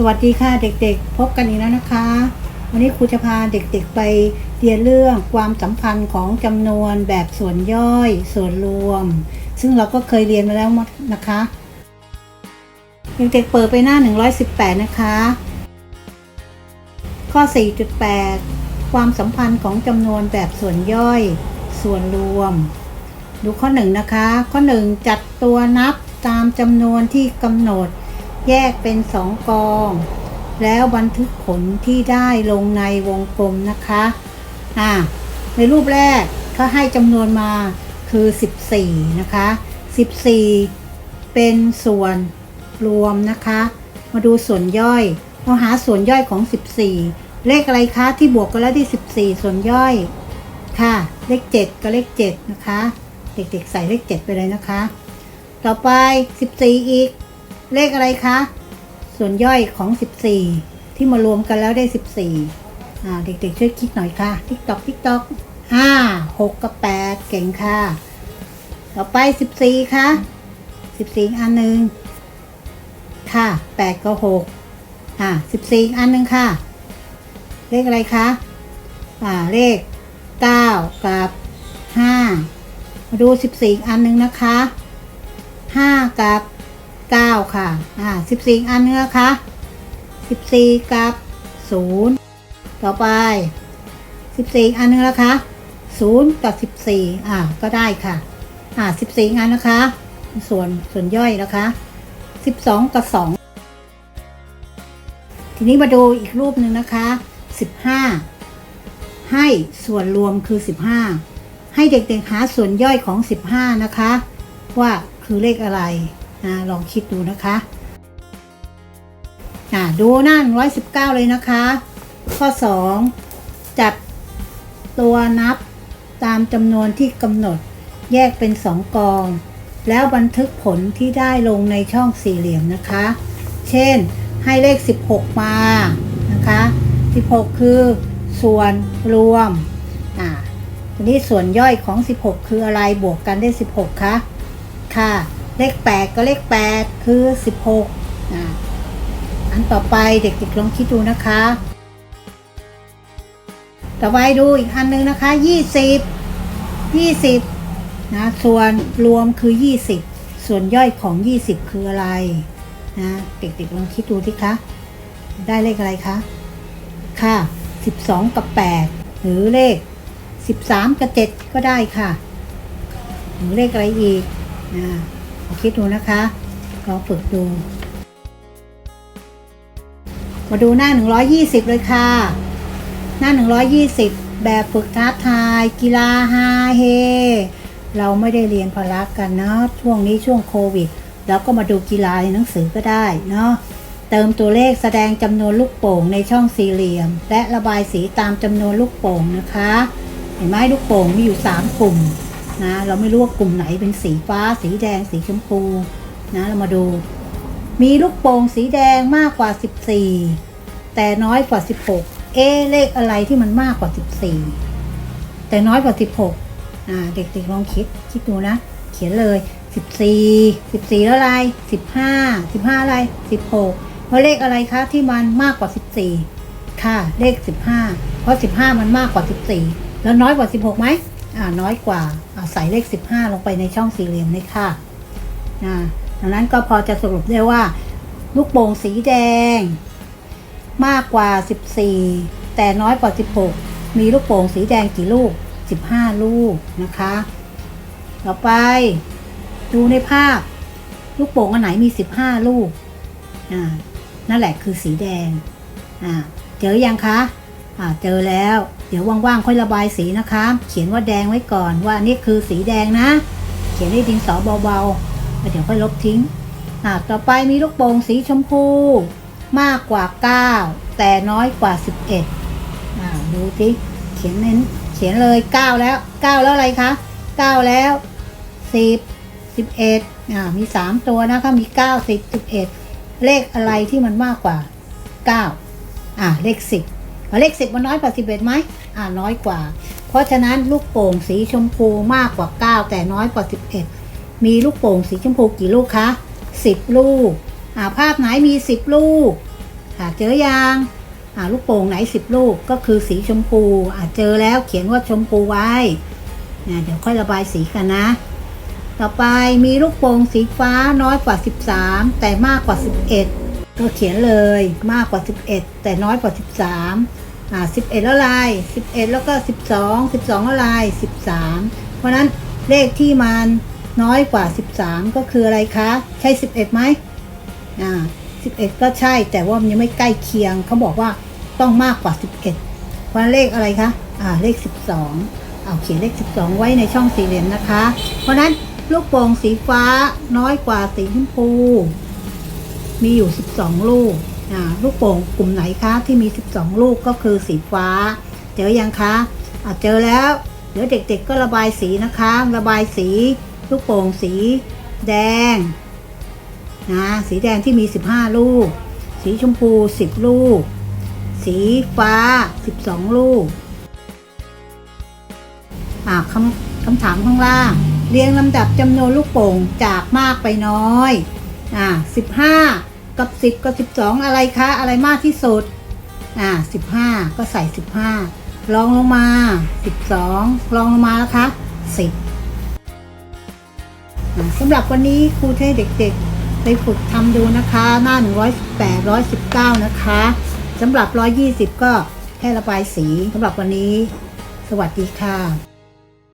สวัสดีค่ะเด็กๆ พบกันอีกแล้วนะคะ วันนี้ครูจะพาเด็กๆไปเรียนเรื่องความสัมพันธ์ของจำนวนแบบส่วนย่อย ส่วนรวม ซึ่งเราก็เคยเรียนมาแล้วนะคะเด็กๆเปิดไปหน้า 118 นะคะ ข้อ 4.8 ความสัมพันธ์ของจำนวนแบบส่วนย่อย ส่วนรวม ดูข้อ 1 นะคะ ข้อ 1 จัดตัวนับตามจำนวนที่กำหนด แยกเป็น2กอง แล้วบันทึกผลที่ได้ลงในวงกลมนะคะอ่าในรูปแรกเขาให้จำนวนมาคือ 14 นะคะ 14 เป็นส่วนรวมนะคะ มาดูส่วนย่อยเราหาส่วนย่อยของ 14 เลขอะไรคะที่บวกกันแล้วที่ 14 ส่วนย่อยค่ะ เลข 7กับเลข 7 นะคะ เด็กๆ ใส่เลข 7 ไปเลยนะคะ ต่อไป 14 อีก เลขอะไรคะ ส่วนย่อยของ 14 ที่มารวมกันแล้วได้ 14อ่าเด็กๆช่วยคิดหน่อยค่ะติ๊กตอกติ๊กตอกห้าหกกับ8เก่งค่ะ ต่อไป 14 ค่ะ 14 อันหนึ่งค่ะ 8 กับ 6 อ่า 14 อันหนึ่งค่ะ เลขอะไรคะ อ่า เลข 9 กับ 5 มาดู 14 อันหนึ่งนะคะ 5 กับ 9 ค่ะ อ่า 14 อันเนื้อคะ14 กับ 0 ต่อไป 14 อันเนื้อละคะ0กับ14 อ่า ก็ได้ค่ะ อ่า 14 อันนะคะ ส่วนส่วนย่อยนะคะ 12 กับ 2 ทีนี้มาดูอีกรูปหนึ่งนะคะ 15 ให้ส่วนรวมคือ 15 ให้เด็กๆหาส่วนย่อยของ 15 นะคะ ว่าคือเลขอะไร นะลองคิดดูนะคะอ่าดูหน้า119 เลยนะคะ ข้อ 2 จัดตัวนับตามจำนวนที่กำหนดแยกเป็น 2 กอง แล้วบันทึกผลที่ได้ลงในช่องสี่เหลี่ยมนะคะ เช่นให้เลข 16 มานะคะ 16 คือส่วนรวมอ่าทีนี้ส่วนย่อยของ 16 คืออะไรบวกกันได้ 16 คะ ค่ะ เลข8ก็เลข8คือ16อ่าอันต่อไปเด็กๆลองคิดดูนะคะ ต่อไปดูอีกอันหนึงนะคะ20 20นะส่วนรวมคือ20ส่วนย่อยของ20คืออะไรนะเด็กๆลองคิดดูสิคะได้เลขอะไรคะค่ะ12กับ8หรือเลข13กับ7ก็ได้ค่ะ หรือเลขอะไรอีกนะ ลองคิดดูนะคะลองฝึกดู มาดูหน้า 120 เลยค่ะ หน้า 120 แบบฝึกท้าทาย กีฬาฮาเฮ เราไม่ได้เรียนพละกันเนาะช่วงนี้ช่วงโควิดแล้วก็มาดูกีฬาในหนังสือก็ได้เนาะเติมตัวเลขแสดงจำนวนลูกโป่งในช่องสี่เหลี่ยม และระบายสีตามจำนวนลูกโป่งนะคะ เห็นไหมลูกโป่งมีอยู่ 3 กลุ่ม นะเราไม่รู้ว่ากลุ่มไหนเป็นสีฟ้า สีแดง สีชมพูนะเรามาดู มีลูกโป่งสีแดงมากกว่า 14 แต่น้อยกว่า 16 เอเลขอะไรที่มันมากกว่า 14 แต่น้อยกว่า 16อ่าเด็กๆลองคิดคิดดูนะ เขียนเลย 14 14แล้วอะไร 15 15อะไร 16 เพราะเลขอะไรคะที่มันมากกว่า 14 ค่ะเลข 15 เพราะ 15 มันมากกว่า 14 แล้วน้อยกว่า 16ไหม น้อยกว่าใส่เลข 15 ลงไปในช่องสี่เหลี่ยมเลยค่ะอ่าดังนั้นก็พอจะสรุปได้ว่า ลูกโป่งสีแดง มากกว่า 14 แต่น้อยกว่า 16 มีลูกโป่งสีแดงกี่ลูก 15 ลูกนะคะ ต่อไป ดูในภาพ ลูกโป่งอันไหนมี 15 ลูกอ่านั่นแหละคือสีแดงอ่าเจอยังคะ อ่าเจอแล้ว เดี๋ยวว่างๆค่อยระบายสีนะคะ เขียนว่าแดงไว้ก่อนว่านี่คือสีแดงนะ เขียนให้ดินสอเบาๆแล้วเดี๋ยวค่อยลบทิ้งอ่าต่อไปมีลูกโป่งสีชมพู มากกว่า 9 แต่น้อยกว่า 11อ่าดูสิเขียนเน้นเขียนเลย 9 แล้ว 9 แล้วอะไรคะ 9 แล้ว 10 11อ่ามี 3 ตัวนะคะมี 9 10 11 เลขอะไรที่มันมากกว่า 9อ่าเลข 10 อ่าเลข10มันน้อยกว่า11ไหมอ่าน้อยกว่า เพราะฉะนั้นลูกโป่งสีชมพูมากกว่า9แต่น้อยกว่า11มีลูกโป่งสีชมพูกี่ลูกคะ10ลูกอ่าภาพไหนมี10ลูกอ่าเจอยังอ่าลูกโป่งไหนสิบลูกก็คือสีชมพูอ่าเจอแล้วเขียนว่าชมพูไว้นี่ยเดี๋ยวค่อยระบายสีกันนะ ต่อไปมีลูกโป่งสีฟ้าน้อยกว่า 13 แต่มากกว่า 11 ก็เขียนเลยมากกว่า 11 แต่น้อยกว่า 13 อ่า11แล้วลาย11แล้วก็12 12แล้วลาย13เพราะนั้นเลขที่มันน้อยกว่า13ก็คืออะไรคะ ใช่11ไหมอ่า11ก็ใช่แต่ว่ามันยังไม่ใกล้เคียงเขาบอกว่าต้องมากกว่า11เพราะเลขอะไรคะอ่าเลข12เอาเขียนเลข12ไว้ในช่องสี่เหลี่ยมนะคะ เพราะนั้นลูกโป่งสีฟ้าน้อยกว่าสีชมพู มีอยู่ 12 ลูก ลูกโป่งกลุ่มไหนคะที่มี 12 ลูกก็คือสีฟ้า เจอยังคะอ่าเจอแล้วเดี๋ยวเด็กๆก็ระบายสีนะคะ ระบายสีลูกโป่งสีแดงนะสีแดงที่มี 15 ลูก สีชมพู 10 ลูก สีฟ้า 12 ลูกอ่าคำคำถามข้างล่าง เรียงลำดับจำนวนลูกโป่งจากมากไปน้อยอ่าสิบห้า กับสิบกับสิบสองอะไรคะอะไรมากที่สุดอ่าสิบห้าก็ใส่สิบห้าลองลงมาสิบสองลองลงมาแล้วคะสิบสำหรับวันนี้ครูเทให้เด็กๆ ไปฝึกทำดูนะคะ หน้า 118 119 นะคะสำหรับ 120 ก็แค่ระบายสีสำหรับวันนี้ สวัสดีค่ะ